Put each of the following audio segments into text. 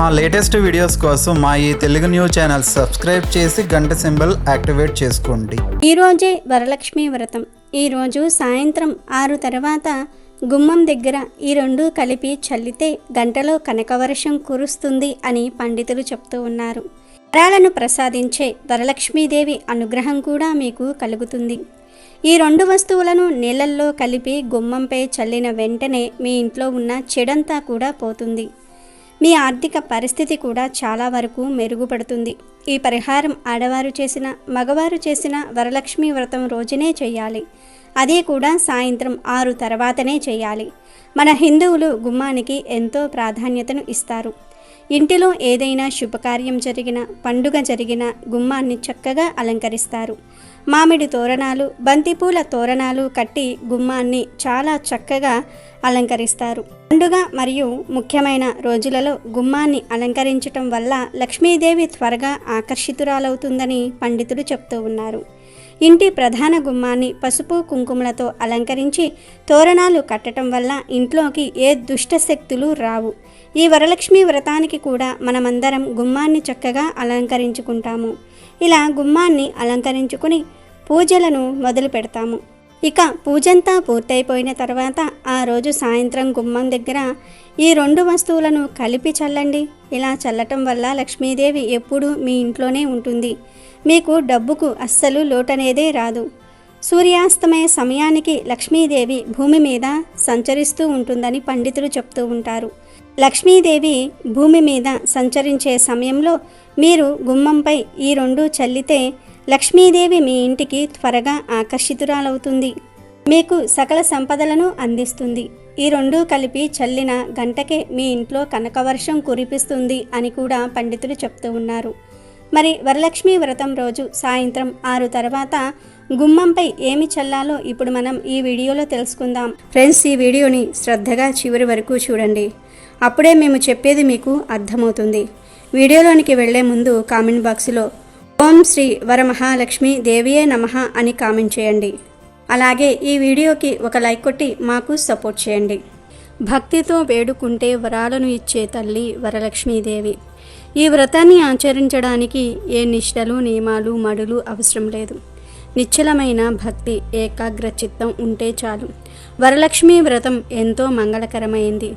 మా latest videos కోసం మా ఈ తెలుగు న్యూస్ ఛానల్ సబ్స్క్రైబ్ చేసి గంట సింబల్ యాక్టివేట్ చేసుకోండి. ఈరోజే వరలక్ష్మి వ్రతం. ఈరోజు సాయంత్రం ఆరు తర్వాత గుమ్మం దగ్గర ఈ రెండు కలిపి చల్లితే గంటలో కనకవర్షం కురుస్తుంది అని పండితులు చెప్తూ ఉన్నారు. వరాలను ప్రసాదించే వరలక్ష్మీదేవి అనుగ్రహం కూడా మీకు కలుగుతుంది. ఈ రెండు వస్తువులను నీళ్ళల్లో కలిపి గుమ్మంపై చల్లిన వెంటనే మీ ఇంట్లో ఉన్న చెడంతా కూడా పోతుంది. మీ ఆర్థిక పరిస్థితి కూడా చాలా వరకు మెరుగుపడుతుంది. ఈ పరిహారం ఆడవారు చేసిన మగవారు చేసిన వరలక్ష్మి వ్రతం రోజునే చేయాలి. అదే కూడా సాయంత్రం ఆరు తర్వాతనే చేయాలి. మన హిందువులు గుమ్మానికి ఎంతో ప్రాధాన్యతను ఇస్తారు. ఇంటిలో ఏదైనా శుభకార్యం జరిగిన పండుగ జరిగిన గుమ్మాన్ని చక్కగా అలంకరిస్తారు. మామిడి తోరణాలు బంతిపూల తోరణాలు కట్టి గుమ్మాన్ని చాలా చక్కగా అలంకరిస్తారు. పండుగ మరియు ముఖ్యమైన రోజులలో గుమ్మాన్ని అలంకరించటం వల్ల లక్ష్మీదేవి త్వరగా ఆకర్షితురాలవుతుందని పండితులు చెప్తూ ఉన్నారు. ఇంటి ప్రధాన గుమ్మాన్ని పసుపు కుంకుమలతో అలంకరించి తోరణాలు కట్టడం వల్ల ఇంట్లోకి ఏ దుష్ట శక్తులు రావు. ఈ వరలక్ష్మి వ్రతానికి కూడా మనమందరం గుమ్మాన్ని చక్కగా అలంకరించుకుంటాము. ఇలా గుమ్మాన్ని అలంకరించుకుని పూజలను మొదలు పెడతాము ఇక పూజంతా పూర్తయిపోయిన తర్వాత ఆ రోజు సాయంత్రం గుమ్మం దగ్గర ఈ రెండు వస్తువులను కలిపి చల్లండి. ఇలా చల్లటం వల్ల లక్ష్మీదేవి ఎప్పుడూ మీ ఇంట్లోనే ఉంటుంది. మీకు డబ్బుకు అస్సలు లోటనేదే రాదు. సూర్యాస్తమయ సమయానికి లక్ష్మీదేవి భూమి మీద సంచరిస్తూ ఉంటుందని పండితులు చెప్తూ ఉంటారు. లక్ష్మీదేవి భూమి మీద సంచరించే సమయంలో మీరు గుమ్మంపై ఈ రెండు చల్లితే లక్ష్మీదేవి మీ ఇంటికి త్వరగా ఆకర్షితురాలవుతుంది. మీకు సకల సంపదలను అందిస్తుంది. ఈ రెండు కలిపి చల్లిన గంటకే మీ ఇంట్లో కనకవర్షం కురిపిస్తుంది అని కూడా పండితులు చెప్తూ ఉన్నారు. మరి వరలక్ష్మి వ్రతం రోజు సాయంత్రం ఆరు తర్వాత గుమ్మంపై ఏమి చల్లాలో ఇప్పుడు మనం ఈ వీడియోలో తెలుసుకుందాం. ఫ్రెండ్స్ ఈ వీడియోని శ్రద్ధగా చివరి వరకు చూడండి. అప్పుడే మేము చెప్పేది మీకు అర్థమవుతుంది. వీడియోలోనికి వెళ్ళే ముందు కామెంట్ బాక్స్లో ఓం శ్రీ వరమహాలక్ష్మి దేవియే నమః అని కామెంట్ చేయండి. అలాగే ఈ వీడియోకి ఒక లైక్ కొట్టి మాకు సపోర్ట్ చేయండి. భక్తితో వేడుకుంటే వరాలను ఇచ్చే తల్లి వరలక్ష్మీదేవి. ఈ వ్రతాన్ని ఆచరించడానికి ఏ నిష్టలు నియమాలు మడులు అవసరం లేదు. నిశ్చలమైన భక్తి ఏకాగ్ర చిత్తం ఉంటే చాలు. వరలక్ష్మీ వ్రతం ఎంతో మంగళకరమైంది.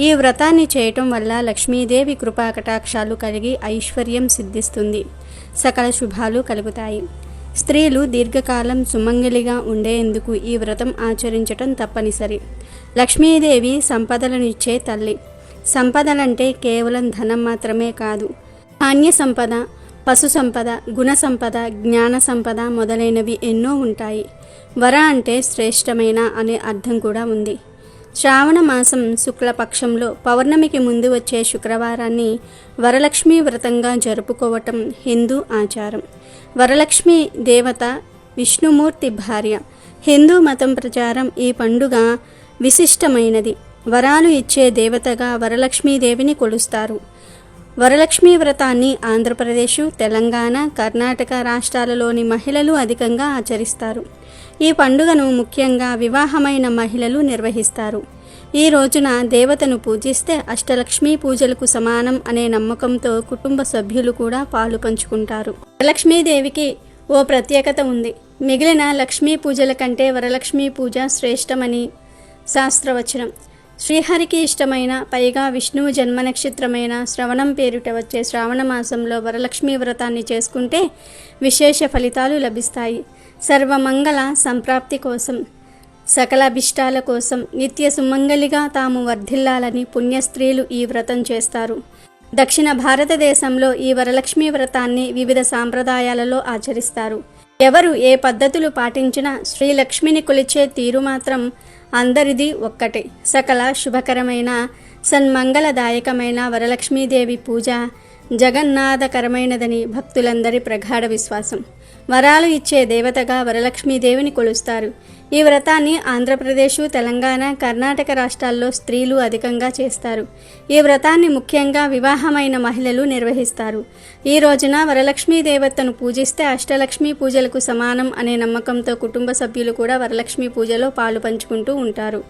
ఈ వ్రతాన్ని చేయటం వల్ల లక్ష్మీదేవి కృపా కటాక్షాలు కలిగి ఐశ్వర్యం సిద్ధిస్తుంది. సకల శుభాలు కలుగుతాయి. స్త్రీలు దీర్ఘకాలం సుమంగలిగా ఉండేందుకు ఈ వ్రతం ఆచరించటం తప్పనిసరి. లక్ష్మీదేవి సంపదలను ఇచ్చే తల్లి. సంపదలంటే కేవలం ధనం మాత్రమే కాదు. ధాన్య సంపద పశు సంపద గుణ సంపద జ్ఞాన సంపద మొదలైనవి ఎన్నో ఉంటాయి. వర అంటే శ్రేష్టమైన అనే అర్థం కూడా ఉంది. శ్రావణ మాసం శుక్లపక్షంలో పౌర్ణమికి ముందు వచ్చే శుక్రవారాన్ని వరలక్ష్మి వ్రతంగా జరుపుకోవటం హిందూ ఆచారం. వరలక్ష్మి దేవత విష్ణుమూర్తి భార్య. హిందూ మతం ప్రచారం ఈ పండుగ విశిష్టమైనది. వరాలు ఇచ్చే దేవతగా వరలక్ష్మీదేవిని కొలుస్తారు. వరలక్ష్మీ వ్రతాన్ని ఆంధ్రప్రదేశ్ తెలంగాణ కర్ణాటక రాష్ట్రాలలోని మహిళలు అధికంగా ఆచరిస్తారు. ఈ పండుగను ముఖ్యంగా వివాహమైన మహిళలు నిర్వహిస్తారు. ఈ రోజున దేవతను పూజిస్తే అష్టలక్ష్మీ పూజలకు సమానం అనే నమ్మకంతో కుటుంబ సభ్యులు కూడా పాలు పంచుకుంటారు. వరలక్ష్మీదేవికి ఓ ప్రత్యేకత ఉంది. మిగిలిన లక్ష్మీ పూజల కంటే వరలక్ష్మీ పూజ శ్రేష్టమని శాస్త్రవచనం. శ్రీహరికి ఇష్టమైన పైగా విష్ణువు జన్మ నక్షత్రమైన శ్రవణం పేరుట వచ్చే శ్రావణ మాసంలో వరలక్ష్మి వ్రతాన్ని చేసుకుంటే విశేష ఫలితాలు లభిస్తాయి. సర్వమంగళ సంప్రాప్తి కోసం సకల అభిష్టాల కోసం నిత్య సుమంగలిగా తాము వర్ధిల్లాలని పుణ్యస్త్రీలు ఈ వ్రతం చేస్తారు. దక్షిణ భారతదేశంలో ఈ వరలక్ష్మి వ్రతాన్ని వివిధ సాంప్రదాయాలలో ఆచరిస్తారు. ఎవరు ఏ పద్ధతులు పాటించినా శ్రీలక్ష్మిని కొలిచే తీరు మాత్రం అందరిది ఒక్కటే. సకల శుభకరమైన సన్మంగళదాయకమైన వరలక్ష్మీదేవి పూజ జగన్నాథకరమైనదని భక్తులందరి ప్రగాఢ విశ్వాసం. వరాలు ఇచ్చే దేవతగా వరలక్ష్మీదేవిని కొలుస్తారు. ఈ వ్రతాన్ని ఆంధ్రప్రదేశ్ తెలంగాణ కర్ణాటక రాష్ట్రాల్లో స్త్రీలు అధికంగా చేస్తారు. ఈ వ్రతాన్ని ముఖ్యంగా వివాహమైన మహిళలు నిర్వహిస్తారు. ఈ రోజున వరలక్ష్మీ దేవతను పూజిస్తే అష్టలక్ష్మి పూజలకు సమానం అనే నమ్మకంతో కుటుంబ సభ్యులు కూడా వరలక్ష్మి పూజలో పాలు పంచుకుంటూ ఉంటారు.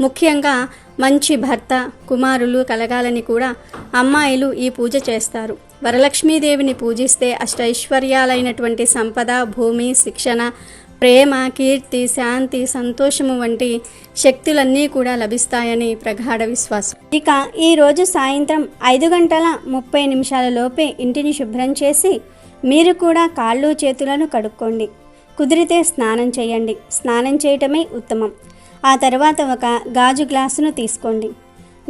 ముఖ్యంగా మంచి భర్త కుమారులు కలగాలని కూడా అమ్మాయిలు ఈ పూజ చేస్తారు. వరలక్ష్మీదేవిని పూజిస్తే అష్టైశ్వర్యాలైనటువంటి సంపద భూమి శిక్షణ ప్రేమ కీర్తి శాంతి సంతోషము వంటి శక్తులన్నీ కూడా లభిస్తాయని ప్రగాఢ విశ్వాసం. ఇక ఈరోజు సాయంత్రం ఐదు గంటల ముప్పై నిమిషాల లోపే ఇంటిని శుభ్రం చేసి మీరు కూడా కాళ్ళు చేతులను కడుక్కోండి. కుదిరితే స్నానం చేయండి. స్నానం చేయటమే ఉత్తమం. ఆ తర్వాత ఒక గాజు గ్లాసును తీసుకోండి.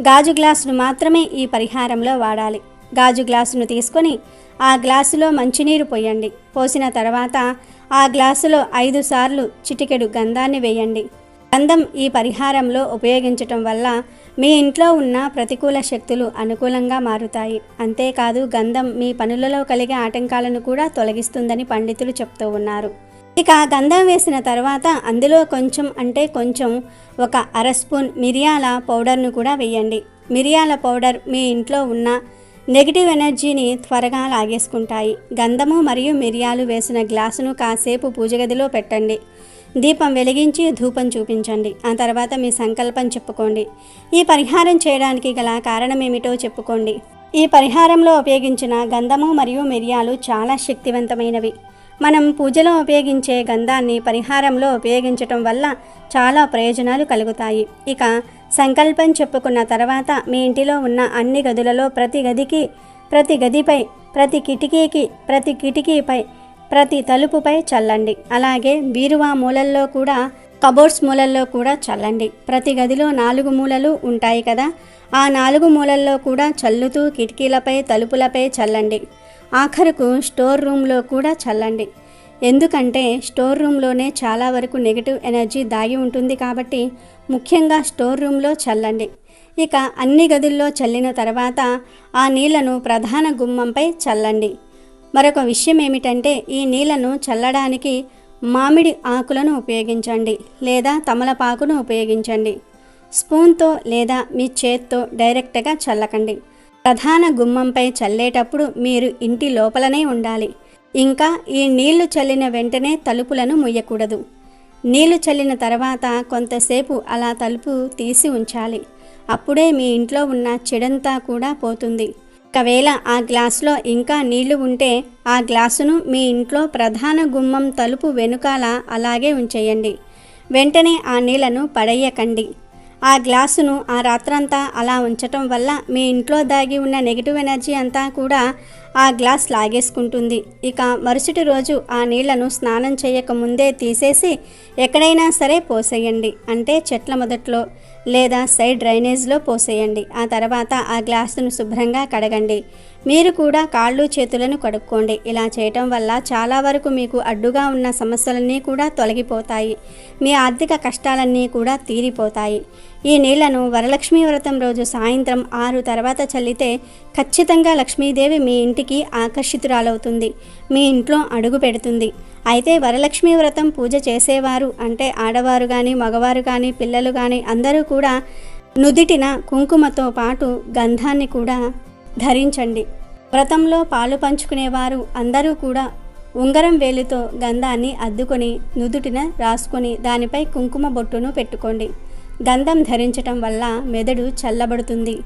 గాజు గ్లాసును మాత్రమే ఈ పరిహారంలో వాడాలి. గాజు గ్లాసును తీసుకొని ఆ గ్లాసులో మంచినీరు పోయండి. పోసిన తర్వాత ఆ గ్లాసులో ఐదు సార్లు చిటికెడు గంధాన్ని వేయండి. గంధం ఈ పరిహారంలో ఉపయోగించటం వల్ల మీ ఇంట్లో ఉన్న ప్రతికూల శక్తులు అనుకూలంగా మారుతాయి. అంతేకాదు గంధం మీ పనులలో కలిగే ఆటంకాలను కూడా తొలగిస్తుందని పండితులు చెప్తూ ఉన్నారు. ఇక గంధం వేసిన తర్వాత అందులో కొంచెం అంటే కొంచెం ఒక అర స్పూన్ మిరియాల పౌడర్ను కూడా వేయండి. మిరియాల పౌడర్ మీ ఇంట్లో ఉన్న నెగిటివ్ ఎనర్జీని త్వరగా లాగేసుకుంటాయి. గంధము మరియు మిరియాలు వేసిన గ్లాసును కాసేపు పూజ గదిలో పెట్టండి. దీపం వెలిగించి ధూపం చూపించండి. ఆ తర్వాత మీ సంకల్పం చెప్పుకోండి. ఈ పరిహారం చేయడానికి గల కారణమేమిటో చెప్పుకోండి. ఈ పరిహారంలో ఉపయోగించిన గంధము మరియు మిరియాలు చాలా శక్తివంతమైనవి. మనం పూజలో ఉపయోగించే గంధాన్ని పరిహారంలో ఉపయోగించటం వల్ల చాలా ప్రయోజనాలు కలుగుతాయి. ఇక సంకల్పం చెప్పుకున్న తర్వాత మీ ఇంటిలో ఉన్న అన్ని గదులలో ప్రతి గదికి ప్రతి గదిపై ప్రతి కిటికీకి ప్రతి కిటికీపై ప్రతి తలుపుపై చల్లండి. అలాగే బీరువా మూలల్లో కూడా కబోర్డ్స్ మూలల్లో కూడా చల్లండి. ప్రతి గదిలో నాలుగు మూలలు ఉంటాయి కదా ఆ నాలుగు మూలల్లో కూడా చల్లుతూ కిటికీలపై తలుపులపై చల్లండి. ఆఖరుకు స్టోర్ రూమ్లో కూడా చల్లండి. ఎందుకంటే స్టోర్ రూమ్లోనే చాలా వరకు నెగిటివ్ ఎనర్జీ దాగి ఉంటుంది కాబట్టి ముఖ్యంగా స్టోర్ రూమ్లో చల్లండి. ఇక అన్ని గదుల్లో చల్లిన తర్వాత ఆ నీళ్ళను ప్రధాన గుమ్మంపై చల్లండి. మరొక విషయం ఏమిటంటే ఈ నీళ్ళను చల్లడానికి మామిడి ఆకులను ఉపయోగించండి లేదా తమలపాకును ఉపయోగించండి. స్పూన్తో లేదా మీ చేత్తో డైరెక్ట్గా చల్లకండి. ప్రధాన గుమ్మంపై చల్లేటప్పుడు మీరు ఇంటి లోపలనే ఉండాలి. ఇంకా ఈ నీళ్ళు చల్లిన వెంటనే తలుపులను ముయ్యకూడదు. నీళ్ళు చల్లిన తర్వాత కొంతసేపు అలా తలుపు తీసి ఉంచాలి. అప్పుడే మీ ఇంట్లో ఉన్న చెడంతా కూడా పోతుంది. ఒకవేళ ఆ గ్లాసులో ఇంకా నీళ్ళు ఉంటే ఆ గ్లాసును మీ ఇంట్లో ప్రధాన గుమ్మం తలుపు వెనుకాల అలాగే ఉంచేయండి. వెంటనే ఆ నీళ్ళను పడేయకండి. ఆ గ్లాసును ఆ రాత్రంతా అలా ఉంచటం వల్ల మీ ఇంట్లో దాగి ఉన్న నెగిటివ్ ఎనర్జీ అంతా కూడా ఆ గ్లాస్ లాగేసుకుంటుంది. ఇక మరుసటి రోజు ఆ నీళ్ళను స్నానం చేయక ముందే తీసేసి ఎక్కడైనా సరే పోసేయండి. అంటే చెట్ల మొదట్లో లేదా సైడ్ డ్రైనేజ్లో పోసేయండి. ఆ తర్వాత ఆ గ్లాసును శుభ్రంగా కడగండి. మీరు కూడా కాళ్ళు చేతులను కడుక్కోండి. ఇలా చేయటం వల్ల చాలా వరకు మీకు అడ్డుగా ఉన్న సమస్యలన్నీ కూడా తొలగిపోతాయి. మీ ఆర్థిక కష్టాలన్నీ కూడా తీరిపోతాయి. ఈ నీళ్ళను వరలక్ష్మీ వ్రతం రోజు సాయంత్రం ఆరు తర్వాత చల్లితే ఖచ్చితంగా లక్ష్మీదేవి మీ ఇంటికి ఆకర్షితురాలవుతుంది. మీ ఇంట్లో అడుగు పెడుతుంది. అయితే వరలక్ష్మీ వ్రతం పూజ చేసేవారు అంటే ఆడవారు కానీ మగవారు కానీ పిల్లలు కానీ అందరూ కూడా నుదిటిన కుంకుమతో పాటు గంధాన్ని కూడా ధరించండి. వ్రతంలో పాలు పంచుకునేవారు అందరూ కూడా ఉంగరం వేలితో గంధాన్ని అద్దుకొని నుదుటిన రాసుకొని దానిపై కుంకుమ బొట్టును పెట్టుకోండి. గంధం ధరించటం వల్ల మెదడు చల్లబడుతుంది.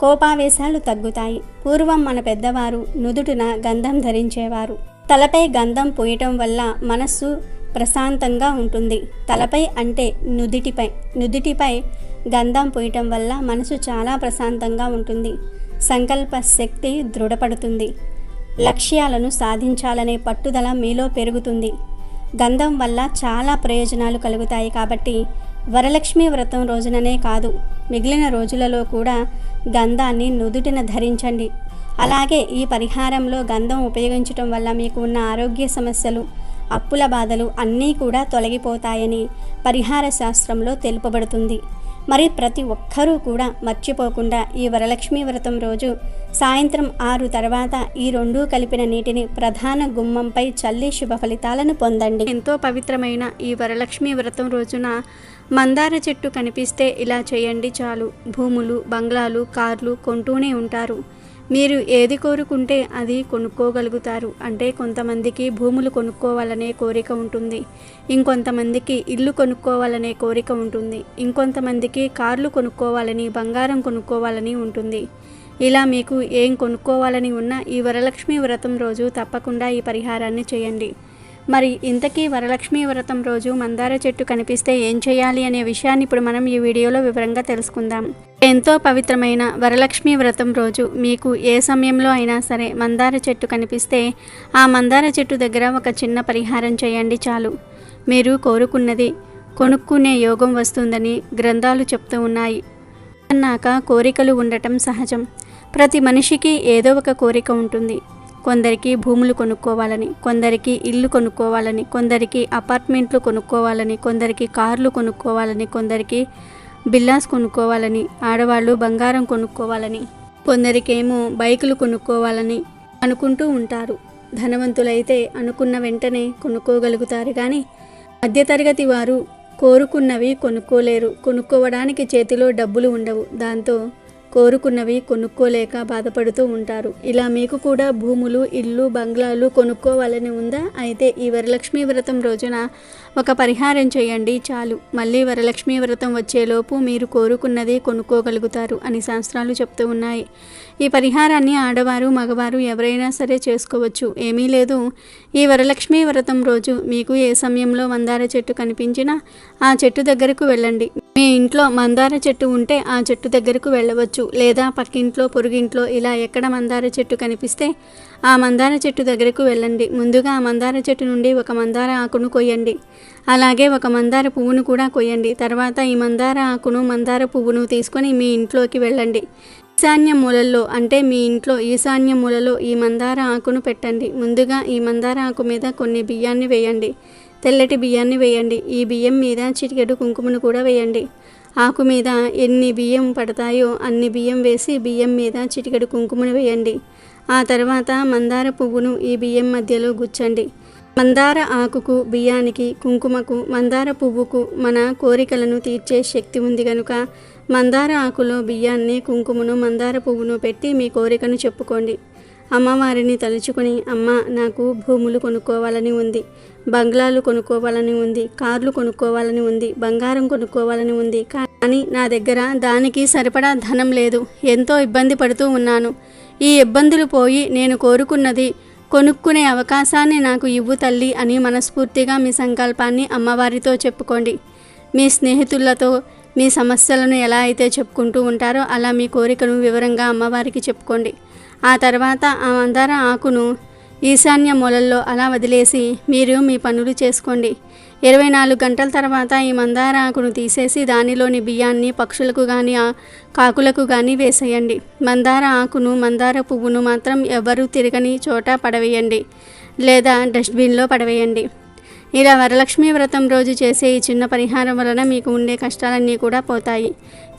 కోపావేశాలు తగ్గుతాయి. పూర్వం మన పెద్దవారు నుదుటిన గంధం ధరించేవారు. తలపై గంధం పోయటం వల్ల మనస్సు ప్రశాంతంగా ఉంటుంది. తలపై అంటే నుదిటిపై. నుదిటిపై గంధం పోయటం వల్ల మనసు చాలా ప్రశాంతంగా ఉంటుంది. సంకల్ప శక్తి దృఢపడుతుంది. లక్ష్యాలను సాధించాలనే పట్టుదల మీలో పెరుగుతుంది. గంధం వల్ల చాలా ప్రయోజనాలు కలుగుతాయి కాబట్టి వరలక్ష్మి వ్రతం రోజుననే కాదు మిగిలిన రోజులలో కూడా గంధాన్ని నుదుటిన ధరించండి. అలాగే ఈ పరిహారంలో గంధం ఉపయోగించటం వల్ల మీకు ఉన్న ఆరోగ్య సమస్యలు అప్పుల బాధలు అన్నీ కూడా తొలగిపోతాయని పరిహార శాస్త్రంలో తెలుపబడుతుంది. మరి ప్రతి ఒక్కరూ కూడా మర్చిపోకుండా ఈ వరలక్ష్మి వ్రతం రోజు సాయంత్రం ఆరు తర్వాత ఈ రెండూ కలిపిన నీటిని ప్రధాన గుమ్మంపై చల్లి శుభ ఫలితాలను పొందండి. ఎంతో పవిత్రమైన ఈ వరలక్ష్మి వ్రతం రోజున మందార చెట్టు కనిపిస్తే ఇలా చేయండి చాలు. భూములు బంగ్లాలు కార్లు కొంటూనే ఉంటారు. మీరు ఏది కోరుకుంటే అది కొనుక్కోగలుగుతారు. అంటే కొంతమందికి భూములు కొనుక్కోవాలనే కోరిక ఉంటుంది. ఇంకొంతమందికి ఇల్లు కొనుక్కోవాలనే కోరిక ఉంటుంది. ఇంకొంతమందికి కార్లు కొనుక్కోవాలని బంగారం కొనుక్కోవాలని ఉంటుంది. ఇలా మీకు ఏం కొనుక్కోవాలని ఉన్నా ఈ వరలక్ష్మి వ్రతం రోజు తప్పకుండా ఈ పరిహారాన్ని చేయండి. మరి ఇంతకీ వరలక్ష్మి వ్రతం రోజు మందార చెట్టు కనిపిస్తే ఏం చేయాలి అనే విషయాన్ని ఇప్పుడు మనం ఈ వీడియోలో వివరంగా తెలుసుకుందాం. ఎంతో పవిత్రమైన వరలక్ష్మి వ్రతం రోజు మీకు ఏ సమయంలో అయినా సరే మందార చెట్టు కనిపిస్తే ఆ మందార చెట్టు దగ్గర ఒక చిన్న పరిహారం చేయండి చాలు. మీరు కోరుకున్నది కొనుక్కునే యోగం వస్తుందని గ్రంథాలు చెప్తూ ఉన్నాయి. అన్నాక కోరికలు ఉండటం సహజం. ప్రతి మనిషికి ఏదో ఒక కోరిక ఉంటుంది. కొందరికి భూములు కొనుక్కోవాలని కొందరికి ఇల్లు కొనుక్కోవాలని కొందరికి అపార్ట్మెంట్లు కొనుక్కోవాలని కొందరికి కార్లు కొనుక్కోవాలని కొందరికి బిల్లాస్ కొనుక్కోవాలని ఆడవాళ్ళు బంగారం కొనుక్కోవాలని కొందరికేమో బైకులు కొనుక్కోవాలని అనుకుంటూ ఉంటారు. ధనవంతులైతే అనుకున్న వెంటనే కొనుక్కోగలుగుతారు కానీ మధ్యతరగతి వారు కోరుకున్నవి కొనుక్కోలేరు. కొనుక్కోవడానికి చేతిలో డబ్బులు ఉండవు. దాంతో కోరుకున్నవి కొనుక్కోలేక బాధపడుతూ ఉంటారు. ఇలా మీకు కూడా భూములు ఇల్లు బంగ్లాలు కొనుక్కోవాలని ఉందా? అయితే ఈ వరలక్ష్మి వ్రతం రోజున ఒక పరిహారం చేయండి చాలు. మళ్ళీ వరలక్ష్మి వ్రతం వచ్చేలోపు మీరు కోరుకున్నది కొనుక్కోగలుగుతారు అని శాస్త్రాలు చెప్తూ ఉన్నాయి. ఈ పరిహారాన్ని ఆడవారు మగవారు ఎవరైనా సరే చేసుకోవచ్చు. ఏమీ లేదు. ఈ వరలక్ష్మి వ్రతం రోజు మీకు ఏ సమయంలో మందార చెట్టు కనిపించినా ఆ చెట్టు దగ్గరకు వెళ్ళండి. మీ ఇంట్లో మందార చెట్టు ఉంటే ఆ చెట్టు దగ్గరకు వెళ్ళవచ్చు. లేదా పక్కింట్లో పొరుగింట్లో ఇలా ఎక్కడ మందార చెట్టు కనిపిస్తే ఆ మందార చెట్టు దగ్గరకు వెళ్ళండి. ముందుగా ఆ మందార చెట్టు నుండి ఒక మందార ఆకును కొయ్యండి. అలాగే ఒక మందార పువ్వును కూడా కొయ్యండి. తర్వాత ఈ మందార ఆకును మందార పువ్వును తీసుకొని మీ ఇంట్లోకి వెళ్ళండి. ఈశాన్య మూలల్లో అంటే మీ ఇంట్లో ఈశాన్య మూలలో ఈ మందార ఆకును పెట్టండి. ముందుగా ఈ మందార ఆకు మీద కొన్ని బియ్యాన్ని వేయండి. తెల్లటి బియ్యాన్ని వేయండి. ఈ బియ్యం మీద చిటికెడు కుంకుమను కూడా వేయండి. ఆకు మీద ఎన్ని బియ్యం పడతాయో అన్ని బియ్యం వేసి బియ్యం మీద చిటికెడు కుంకుమను వేయండి. ఆ తర్వాత మందార పువ్వును ఈ బియ్యం మధ్యలో గుచ్చండి. మందార ఆకుకు బియ్యానికి కుంకుమకు మందార పువ్వుకు మన కోరికలను తీర్చే శక్తి ఉంది కనుక మందార ఆకులో బియ్యాన్ని కుంకుమను మందార పువ్వును పెట్టి మీ కోరికను చెప్పుకోండి. అమ్మవారిని తలుచుకుని అమ్మ నాకు భూములు కొనుక్కోవాలని ఉంది బంగ్లాలు కొనుక్కోవాలని ఉంది కార్లు కొనుక్కోవాలని ఉంది బంగారం కొనుక్కోవాలని ఉంది కానీ నా దగ్గర దానికి సరిపడా ధనం లేదు ఎంతో ఇబ్బంది పడుతూ ఉన్నాను. ఈ ఇబ్బందులు పోయి నేను కోరుకున్నది కొనుక్కునే అవకాశాన్ని నాకు ఇవ్వు తల్లి అని మనస్ఫూర్తిగా మీ సంకల్పాన్ని అమ్మవారితో చెప్పుకోండి. మీ స్నేహితులతో మీ సమస్యలను ఎలా అయితే చెప్పుకుంటూ ఉంటారో అలా మీ కోరికను వివరంగా అమ్మవారికి చెప్పుకోండి. ఆ తర్వాత ఆ మందార ఆకును ఈశాన్య మూలల్లో అలా వదిలేసి మీరు మీ పనులు చేసుకోండి. ఇరవై నాలుగు గంటల తర్వాత ఈ మందార ఆకును తీసేసి దానిలోని బియ్యాన్ని పక్షులకు కానీ కాకులకు కానీ వేసేయండి. మందార ఆకును మందార పువ్వును మాత్రం ఎవరు తిరగని చోట పడవేయండి. లేదా డస్ట్బిన్లో పడవేయండి. ఇలా వరలక్ష్మి వ్రతం రోజు చేసే ఈ చిన్న పరిహారం వలన మీకు ఉండే కష్టాలన్నీ కూడా పోతాయి.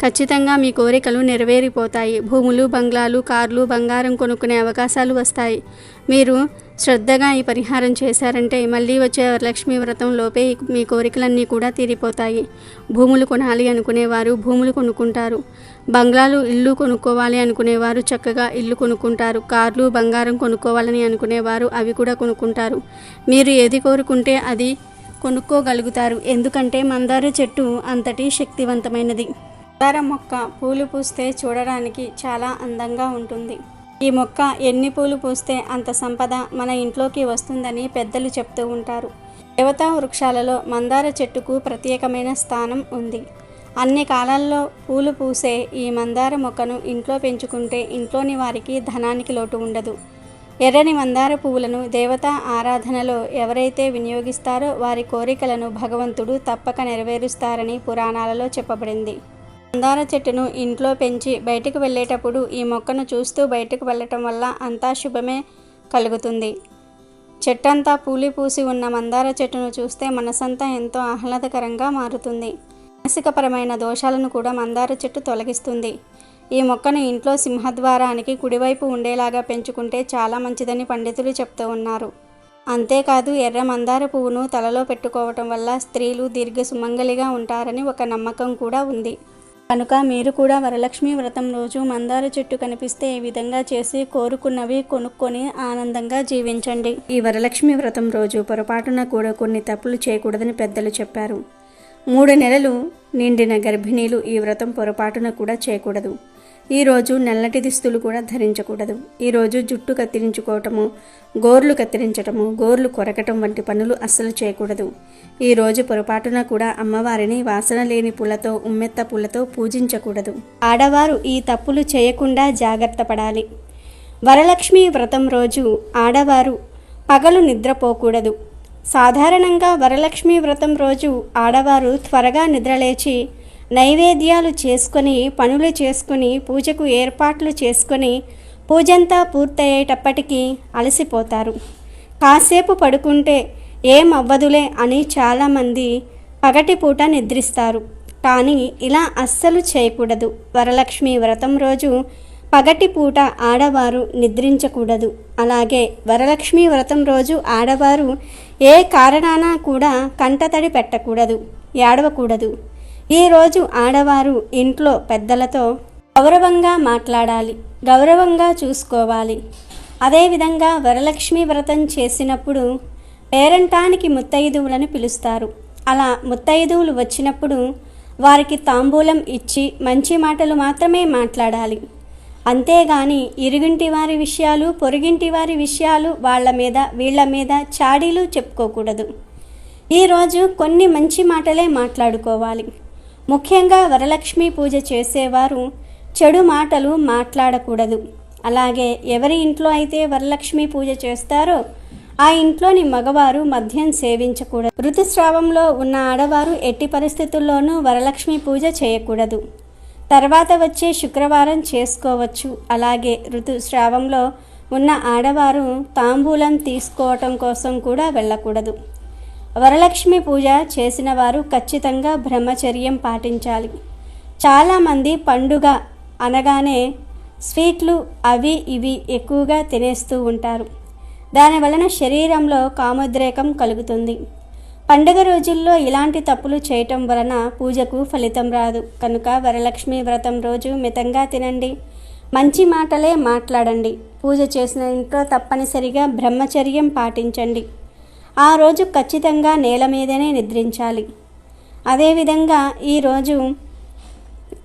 ఖచ్చితంగా మీ కోరికలు నెరవేరిపోతాయి. భూములు బంగ్లాలు కార్లు బంగారం కొనుక్కునే అవకాశాలు వస్తాయి. మీరు శ్రద్ధగా ఈ పరిహారం చేశారంటే మళ్ళీ వచ్చే వరలక్ష్మి వ్రతంలోపే మీ కోరికలన్నీ కూడా తీరిపోతాయి. భూములు కొనాలి అనుకునేవారు భూములు కొనుక్కుంటారు. బంగ్లాలు ఇల్లు కొనుక్కోవాలి అనుకునేవారు చక్కగా ఇల్లు కొనుక్కుంటారు. కార్లు బంగారం కొనుక్కోవాలని అనుకునేవారు అవి కూడా కొనుక్కుంటారు. మీరు ఏది కోరుకుంటే అది కొనుక్కోగలుగుతారు. ఎందుకంటే మందార చెట్టు అంతటి శక్తివంతమైనది. మందార మొక్క పూలు పూస్తే చూడడానికి చాలా అందంగా ఉంటుంది. ఈ మొక్క ఎన్ని పూలు పూస్తే అంత సంపద మన ఇంట్లోకి వస్తుందని పెద్దలు చెప్తూ ఉంటారు. దేవతా వృక్షాలలో మందార చెట్టుకు ప్రత్యేకమైన స్థానం ఉంది. అన్ని కాలాల్లో పూలు పూసే ఈ మందార మొక్కను ఇంట్లో పెంచుకుంటే ఇంట్లోని వారికి ధనానికి లోటు ఉండదు. ఎర్రని మందార పువ్వులను దేవతా ఆరాధనలో ఎవరైతే వినియోగిస్తారో వారి కోరికలను భగవంతుడు తప్పక నెరవేరుస్తారని పురాణాలలో చెప్పబడింది. మందార చెట్టును ఇంట్లో పెంచి బయటకు వెళ్ళేటప్పుడు ఈ మొక్కను చూస్తూ బయటకు వెళ్ళటం వల్ల అంతా శుభమే కలుగుతుంది. చెట్టంతా పూలి పూసి ఉన్న మందార చెట్టును చూస్తే మనసంతా ఎంతో ఆహ్లాదకరంగా మారుతుంది. మానసికపరమైన దోషాలను కూడా మందార చెట్టు తొలగిస్తుంది. ఈ మొక్కను ఇంట్లో సింహద్వారానికి కుడివైపు ఉండేలాగా పెంచుకుంటే చాలా మంచిదని పండితులు చెప్తూ ఉన్నారు. అంతేకాదు ఎర్ర మందార పువ్వును తలలో పెట్టుకోవటం వల్ల స్త్రీలు దీర్ఘ సుమంగలిగా ఉంటారని ఒక నమ్మకం కూడా ఉంది. కనుక మీరు కూడా వరలక్ష్మి వ్రతం రోజు మందార చెట్టు కనిపిస్తే ఈ విధంగా చేసి కోరుకున్నవి కొనుక్కొని ఆనందంగా జీవించండి. ఈ వరలక్ష్మి వ్రతం రోజు పొరపాటున కూడా కొన్ని తప్పులు చేయకూడదని పెద్దలు చెప్పారు. మూడు నెలలు నిండిన గర్భిణీలు ఈ వ్రతం పొరపాటున కూడా చేయకూడదు. ఈరోజు నల్లటి దుస్తులు కూడా ధరించకూడదు. ఈరోజు జుట్టు కత్తిరించుకోవటము గోర్లు కత్తిరించటము గోర్లు కొరకటం వంటి పనులు అస్సలు చేయకూడదు. ఈరోజు పొరపాటున కూడా అమ్మవారిని వాసన లేని పూలతో ఉమ్మెత్త పూలతో పూజించకూడదు. ఆడవారు ఈ తప్పులు చేయకుండా జాగ్రత్త పడాలి. వరలక్ష్మి వ్రతం రోజు ఆడవారు పగలు నిద్రపోకూడదు. సాధారణంగా వరలక్ష్మి వ్రతం రోజు ఆడవారు త్వరగా నిద్రలేచి నైవేద్యాలు చేసుకొని పనులు చేసుకొని పూజకు ఏర్పాట్లు చేసుకొని పూజంతా పూర్తయ్యేటప్పటికీ అలసిపోతారు. కాసేపు పడుకుంటే ఏం అవ్వదులే అని చాలామంది పగటిపూట నిద్రిస్తారు. కానీ ఇలా అస్సలు చేయకూడదు. వరలక్ష్మి వ్రతం రోజు పగటిపూట ఆడవారు నిద్రించకూడదు. అలాగే వరలక్ష్మి వ్రతం రోజు ఆడవారు ఏ కారణాన కూడా కంటతడి పెట్టకూడదు ఏడవకూడదు. ఈరోజు ఆడవారు ఇంట్లో పెద్దలతో గౌరవంగా మాట్లాడాలి గౌరవంగా చూసుకోవాలి. అదేవిధంగా వరలక్ష్మి వ్రతం చేసినప్పుడు పేరంటానికి ముత్తైదువులను పిలుస్తారు. అలా ముత్తైదువులు వచ్చినప్పుడు వారికి తాంబూలం ఇచ్చి మంచి మాటలు మాత్రమే మాట్లాడాలి. అంతేగాని ఇరుగింటి వారి విషయాలు పొరుగింటి వారి విషయాలు వాళ్ళ మీద వీళ్ళ మీద చాడీలు చెప్పుకోకూడదు. ఈరోజు కొన్ని మంచి మాటలే మాట్లాడుకోవాలి. ముఖ్యంగా వరలక్ష్మి పూజ చేసేవారు చెడు మాటలు మాట్లాడకూడదు. అలాగే ఎవరి ఇంట్లో అయితే వరలక్ష్మి పూజ చేస్తారో ఆ ఇంట్లోని మగవారు మద్యం సేవించకూడదు. ఋతుస్రావంలో ఉన్న ఆడవారు ఎట్టి పరిస్థితుల్లోనూ వరలక్ష్మి పూజ చేయకూడదు. తర్వాత వచ్చే శుక్రవారం చేసుకోవచ్చు. అలాగే ఋతుస్రావంలో ఉన్న ఆడవారు తాంబూలం తీసుకోవటం కోసం కూడా వెళ్ళకూడదు. వరలక్ష్మి పూజ చేసిన వారు ఖచ్చితంగా బ్రహ్మచర్యం పాటించాలి. చాలామంది పండుగ అనగానే స్వీట్లు అవి ఇవి ఎక్కువగా తినేస్తూ ఉంటారు. దాని వలన శరీరంలో కామోద్రేకం కలుగుతుంది. పండుగ రోజుల్లో ఇలాంటి తప్పులు చేయటం వలన పూజకు ఫలితం రాదు. కనుక వరలక్ష్మి వ్రతం రోజు మితంగా తినండి. మంచి మాటలే మాట్లాడండి. పూజ చేసిన ఇంట్లో తప్పనిసరిగా బ్రహ్మచర్యం పాటించండి. ఆ రోజు ఖచ్చితంగా నేల మీదనే నిద్రించాలి. అదేవిధంగా ఈరోజు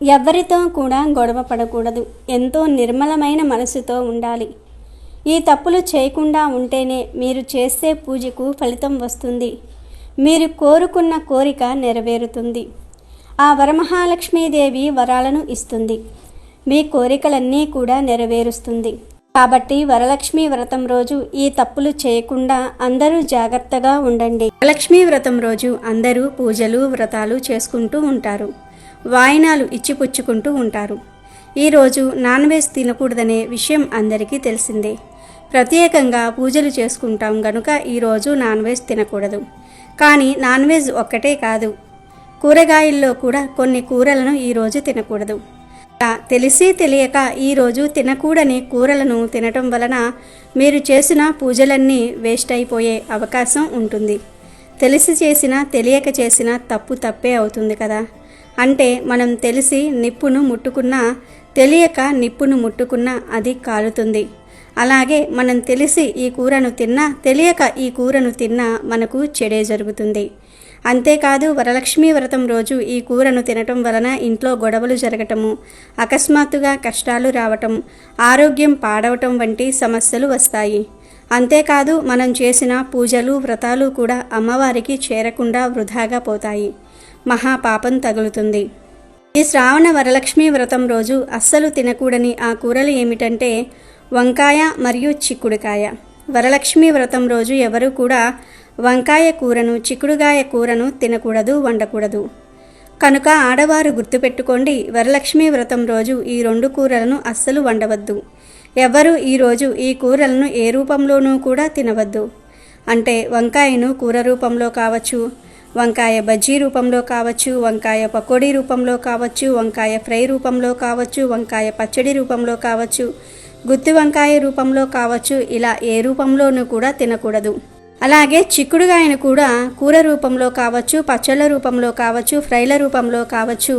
ఎవ్వరితో కూడా గొడవ పడకూడదు. ఎంతో నిర్మలమైన మనసుతో ఉండాలి. ఈ తప్పులు చేయకుండా ఉంటేనే మీరు చేసే పూజకు ఫలితం వస్తుంది. మీరు కోరుకున్న కోరిక నెరవేరుతుంది. ఆ వరమహాలక్ష్మీదేవి వరాలను ఇస్తుంది. మీ కోరికలన్నీ కూడా నెరవేరుస్తుంది. కాబట్టి వరలక్ష్మి వ్రతం రోజు ఈ తప్పులు చేయకుండా అందరూ జాగ్రత్తగా ఉండండి. వరలక్ష్మి వ్రతం రోజు అందరూ పూజలు వ్రతాలు చేసుకుంటూ ఉంటారు. వాయినాలు ఇచ్చిపుచ్చుకుంటూ ఉంటారు. ఈరోజు నాన్ వెజ్ తినకూడదనే విషయం అందరికీ తెలిసిందే. ప్రత్యేకంగా పూజలు చేసుకుంటాం గనుక ఈరోజు నాన్ వెజ్ తినకూడదు. కానీ నాన్ వెజ్ ఒక్కటే కాదు. కూరగాయల్లో కూడా కొన్ని కూరలను ఈరోజు తినకూడదు. తెలిసి తెలియక ఈరోజు తినకూడని కూరలను తినటం వలన మీరు చేసిన పూజలన్నీ వేస్ట్ అయిపోయే అవకాశం ఉంటుంది. తెలిసి చేసిన తెలియక చేసిన తప్పు తప్పే అవుతుంది కదా. అంటే మనం తెలిసి నిప్పును ముట్టుకున్నా తెలియక నిప్పును ముట్టుకున్నా అది కాలుతుంది. అలాగే మనం తెలిసి ఈ కూరను తిన్నా తెలియక ఈ కూరను తిన్నా మనకు చెడే జరుగుతుంది. అంతేకాదు వరలక్ష్మీ వ్రతం రోజు ఈ కూరను తినటం వలన ఇంట్లో గొడవలు జరగటము అకస్మాత్తుగా కష్టాలు రావటం ఆరోగ్యం పాడవటం వంటి సమస్యలు వస్తాయి. అంతేకాదు మనం చేసిన పూజలు వ్రతాలు కూడా అమ్మవారికి చేరకుండా వృధాగా పోతాయి. మహాపాపం తగులుతుంది. ఈ శ్రావణ వరలక్ష్మి వ్రతం రోజు అస్సలు తినకూడని ఆ కూరలు ఏమిటంటే వంకాయ మరియు చిక్కుడుకాయ. వరలక్ష్మి వ్రతం రోజు ఎవరు కూడా వంకాయ కూరను చిక్కుడుగాయ కూరను తినకూడదు వండకూడదు. కనుక ఆడవారు గుర్తుపెట్టుకోండి వరలక్ష్మి వ్రతం రోజు ఈ రెండు కూరలను అస్సలు వండవద్దు. ఎవరు ఈరోజు ఈ కూరలను ఏ రూపంలోనూ కూడా తినవద్దు. అంటే వంకాయను కూర రూపంలో కావచ్చు వంకాయ బజ్జీ రూపంలో కావచ్చు వంకాయ పకోడీ రూపంలో కావచ్చు వంకాయ ఫ్రై రూపంలో కావచ్చు వంకాయ పచ్చడి రూపంలో కావచ్చు గుత్తి వంకాయ రూపంలో కావచ్చు ఇలా ఏ రూపంలోనూ కూడా తినకూడదు. అలాగే చిక్కుడుగాయన కూడా కూర రూపంలో కావచ్చు పచ్చళ్ళ రూపంలో కావచ్చు ఫ్రైల రూపంలో కావచ్చు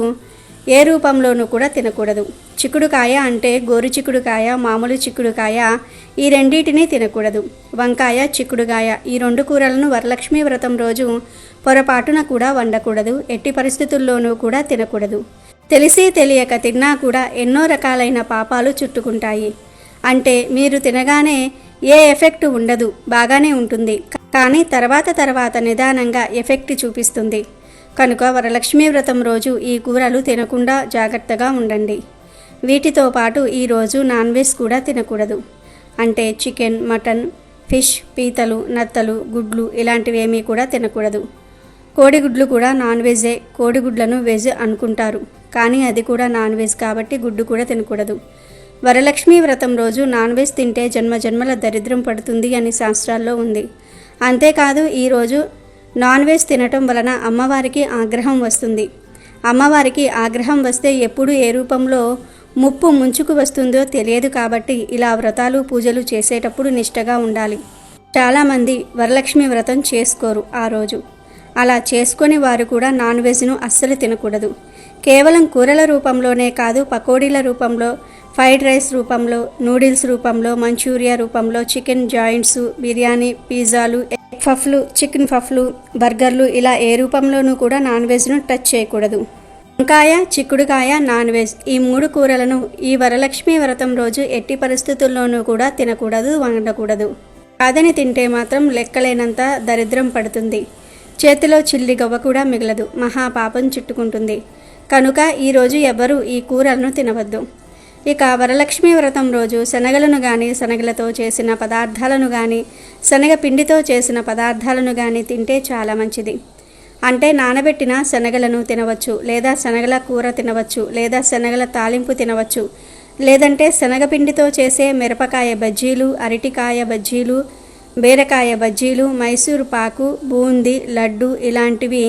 ఏ రూపంలోనూ కూడా తినకూడదు. చిక్కుడుకాయ అంటే గోరు చిక్కుడుకాయ మామూలు చిక్కుడుకాయ ఈ రెండింటిని తినకూడదు. వంకాయ చిక్కుడుకాయ ఈ రెండు కూరలను వరలక్ష్మీ వ్రతం రోజు పొరపాటున కూడా వండకూడదు. ఎట్టి పరిస్థితుల్లోనూ కూడా తినకూడదు. తెలిసి తెలియక తిన్నా కూడా ఎన్నో రకాలైన పాపాలు చుట్టుకుంటాయి. అంటే మీరు తినగానే ఏ ఎఫెక్ట్ ఉండదు బాగానే ఉంటుంది. కానీ తర్వాత తర్వాత నిదానంగా ఎఫెక్ట్ చూపిస్తుంది. కనుక వరలక్ష్మీ వ్రతం రోజు ఈ కూరలు తినకుండా జాగ్రత్తగా ఉండండి. వీటితో పాటు ఈరోజు నాన్ వెజ్ కూడా తినకూడదు. అంటే చికెన్ మటన్ ఫిష్ పీతలు నత్తలు గుడ్లు ఇలాంటివేమీ కూడా తినకూడదు. కోడిగుడ్లు కూడా నాన్ వెజే కోడిగుడ్లను వెజ్ అనుకుంటారు. కానీ అది కూడా నాన్ వెజ్ కాబట్టి గుడ్డు కూడా తినకూడదు. వరలక్ష్మీ వ్రతం రోజు నాన్ వెజ్ తింటే జన్మ జన్మల దరిద్రం పడుతుంది అని శాస్త్రాల్లో ఉంది. అంతేకాదు ఈరోజు నాన్ వెజ్ తినటం వలన అమ్మవారికి ఆగ్రహం వస్తుంది. అమ్మవారికి ఆగ్రహం వస్తే ఎప్పుడు ఏ రూపంలో ముప్పు ముంచుకు వస్తుందో తెలియదు కాబట్టి ఇలా వ్రతాలు పూజలు చేసేటప్పుడు నిష్టగా ఉండాలి. చాలామంది వరలక్ష్మి వ్రతం చేసుకోరు ఆ రోజు. అలా చేసుకొని వారు కూడా నాన్ వెజ్ను అస్సలు తినకూడదు. కేవలం కూరల రూపంలోనే కాదు పకోడీల రూపంలో ఫ్రైడ్ రైస్ రూపంలో నూడిల్స్ రూపంలో మంచూరియా రూపంలో చికెన్ జాయింట్స్ బిర్యానీ పిజ్జాలు ఎగ్ ఫఫ్లు చికెన్ ఫఫ్లు బర్గర్లు ఇలా ఏ రూపంలోనూ కూడా నాన్ వెజ్ను టచ్ చేయకూడదు. వంకాయ చిక్కుడుకాయ నాన్ వెజ్ ఈ మూడు కూరలను ఈ వరలక్ష్మి వ్రతం రోజు ఎట్టి పరిస్థితుల్లోనూ కూడా తినకూడదు వండకూడదు. కాదని తింటే మాత్రం లెక్కలేనంత దరిద్రం పడుతుంది. చేతిలో చిల్లి గవ్వ కూడా మిగలదు మహాపాపం చుట్టుకుంటుంది. కనుక ఈరోజు ఎవరు ఈ కూరలను తినవద్దు. ఇక వరలక్ష్మి వ్రతం రోజు శనగలను కానీ శనగలతో చేసిన పదార్థాలను కానీ శనగ పిండితో చేసిన పదార్థాలను కానీ తింటే చాలా మంచిది. అంటే నానబెట్టిన శనగలను తినవచ్చు లేదా శనగల కూర తినవచ్చు లేదా శనగల తాలింపు తినవచ్చు. లేదంటే శనగపిండితో చేసే మిరపకాయ బజ్జీలు అరటికాయ బజ్జీలు బీరకాయ బజ్జీలు మైసూరు పాకు బూందీ లడ్డు ఇలాంటివి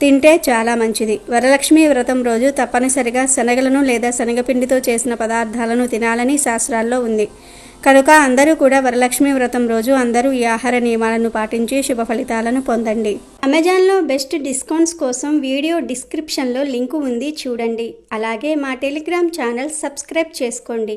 తింటే చాలా మంచిది. వరలక్ష్మి వ్రతం రోజు తప్పనిసరిగా శనగలను లేదా శనగపిండితో చేసిన పదార్థాలను తినాలని శాస్త్రాల్లో ఉంది. కనుక అందరూ కూడా వరలక్ష్మి వ్రతం రోజు అందరూ ఈ ఆహార నియమాలను పాటించి శుభ ఫలితాలను పొందండి. అమెజాన్లో బెస్ట్ డిస్కౌంట్స్ కోసం వీడియో డిస్క్రిప్షన్లో లింకు ఉంది చూడండి. అలాగే మా టెలిగ్రామ్ ఛానల్ సబ్స్క్రైబ్ చేసుకోండి.